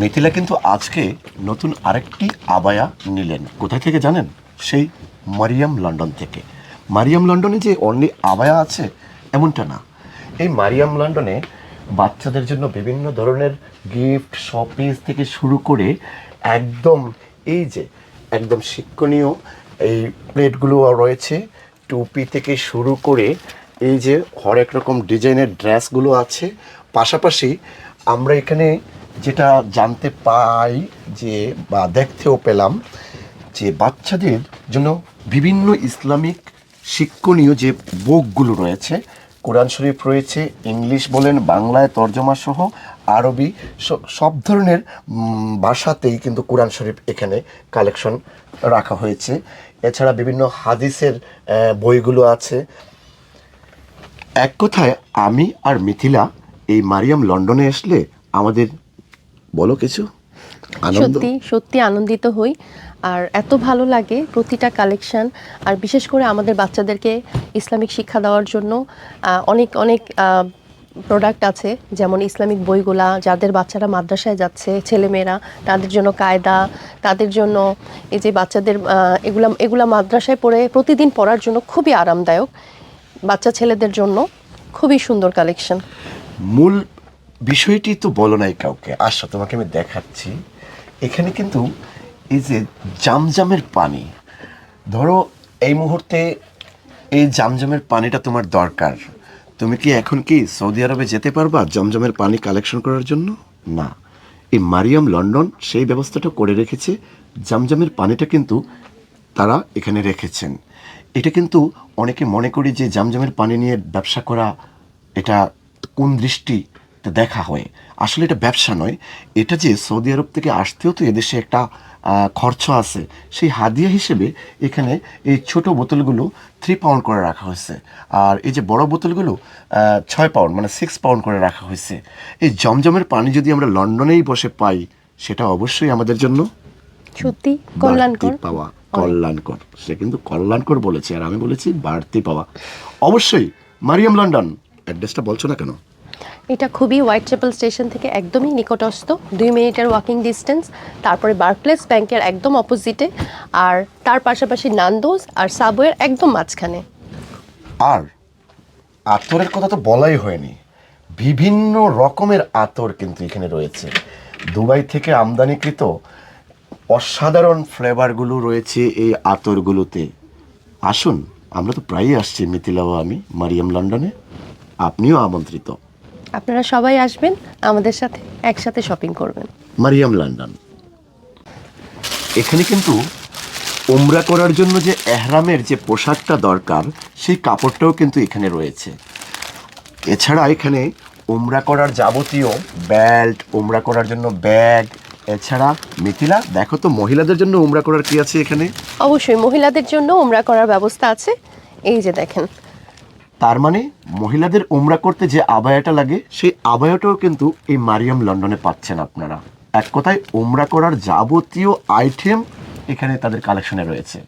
মিথিলা কিন্তু আজকে নতুন আরেকটি আবায়া নিলেন। কোথায় থেকে জানেন? সেই মারিয়াম লন্ডন থেকে। মারিয়াম লন্ডনে যে অনলি আবায়া আছে, এমনটা না। এই মারিয়াম লন্ডনে বাচ্চাদের জন্য বিভিন্ন ধরনের গিফট শপিস থেকে শুরু করে একদম এই যে, একদম শিক্ষণীয় এই প্লেটগুলো রয়েছে। টুপি থেকে শুরু করে এই যে হরেক রকম ডিজাইনের ড্রেসগুলো আছে। পাশাপাশি আমরা এখানে যেটা জানতে পাই যে বা দেখতেও পেলাম যে বাচ্চাদের জন্য বিভিন্ন ইসলামিক শিক্ষণীয় যে বুকগুলো রয়েছে, কোরআন শরীফ রয়েছে, ইংলিশ বলেন, বাংলায় তর্জমা সহ আরবি সব ধরনের ভাষাতেই কিন্তু কোরআন শরীফ এখানে কালেকশন রাখা হয়েছে। এছাড়া বিভিন্ন হাদিসের বইগুলো আছে। এক কথায় আমি আর মিথিলা এই মারিয়াম লন্ডনে আসলে আমাদের বলো কিছু? সত্যি সত্যি আনন্দিত হই। আর এত ভালো লাগে প্রতিটা কালেকশন আর বিশেষ করে আমাদের বাচ্চাদেরকে ইসলামিক শিক্ষা দেওয়ার জন্য অনেক অনেক প্রোডাক্ট আছে যেমন ইসলামিক বইগুলা যাদের বাচ্চারা মাদ্রাসায় যাচ্ছে ছেলেমেয়েরা তাদের জন্য কায়দা তাদের জন্য এই যে বাচ্চাদের এগুলা এগুলা মাদ্রাসায় পড়ে প্রতিদিন পড়ার জন্য খুবই আরামদায়ক। বাচ্চা ছেলেদের জন্য খুবই সুন্দর কালেকশন মূল বিষয়টি তো বলো নাই কাউকে। আসো, তোমাকে আমি দেখাচ্ছি। এখানে কিন্তু এই যে জামজামের পানি, ধরো এই মুহূর্তে এই জামজামের পানিটা তোমার দরকার। তুমি কি এখন কি সৌদি আরবে যেতে পারবা জমজমের পানি কালেকশন করার জন্য? না। এই মারিয়াম লন্ডন সেই ব্যবস্থাটা করে রেখেছে। জামজামের পানিটা কিন্তু তারা এখানে রেখেছেন। এটা কিন্তু অনেকে মনে করি যে জামজামের পানি নিয়ে ব্যবসা করা এটা কোন দৃষ্টি দেখা হয়। আসলে এটা ব্যবসা নয়। এটা যে সৌদি আরব থেকে আসতেও তো এদেশে একটা খরচ আছে সেই হাদিয়া হিসেবে এখানে এই ছোট বোতলগুলো থ্রি পাউন্ড করে রাখা হয়েছে। আর এই যে বড় বোতলগুলো ছয় পাউন্ড মানে সিক্স পাউন্ড করে রাখা হয়েছে। এই জমজমের পানি যদি আমরা লন্ডনেই বসে পাই সেটা অবশ্যই আমাদের জন্য সত্যি কল্যাণকর। পাওয়া কল্যাণকর। সে কিন্তু কল্যাণকর বলেছে আর আমি বলেছি বাড়তি পাওয়া। অবশ্যই মারিয়াম লন্ডন অ্যাড্রেসটা বলছো না কেন? এটা খুবই হোয়াইট চ্যাপেল স্টেশন থেকে একদমই নিকটস্থ, দুই মিনিটের ওয়াকিং ডিস্টেন্স তারপরে বার্কলেস ব্যাংকের একদম অপোজিটে আর তার পাশাপাশি নান্দোজ আর সাবওয়ের একদম মাঝখানে। আর আতরের কথা তো বলাই হয়নি, বিভিন্ন রকমের আতর কিন্তু এখানে রয়েছে। দুবাই থেকে আমদানিকৃত অসাধারণ ফ্লেভারগুলো রয়েছে এই আতরগুলোতে। আসুন, আমরা তো প্রায়ই আসছি মিথিলা ও আমি, মারিয়াম লন্ডনে। আপনিও আমন্ত্রিত। আপনারা সবাই আসবেন আমাদের সাথে একসাথে শপিং করবেন। মারিয়াম লন্ডন। এখানে কিন্তু উমরা করার জন্য যে এহরামের যে পোশাকটা দরকার সেই কাপড়টাও কিন্তু এখানে রয়েছে। এছাড়া এখানে উমরা করার যাবতীয় বেল্ট উমরা করার জন্য ব্যাগ এছাড়া মিথিলা দেখো তো মহিলাদের জন্য উমরা করার কি আছে এখানে? অবশ্যই মহিলাদের জন্য উমরা করার ব্যবস্থা আছে। এই যে দেখেন তার মানে মহিলাদের উমরা করতে যে আবায়াটা লাগে, সেই আবায়াটাও কিন্তু এই মারিয়াম লন্ডনে পাচ্ছেন আপনারা। এক কথায় উমরা করার যাবতীয় আইটেম এখানে তাদের কালেকশনে রয়েছে।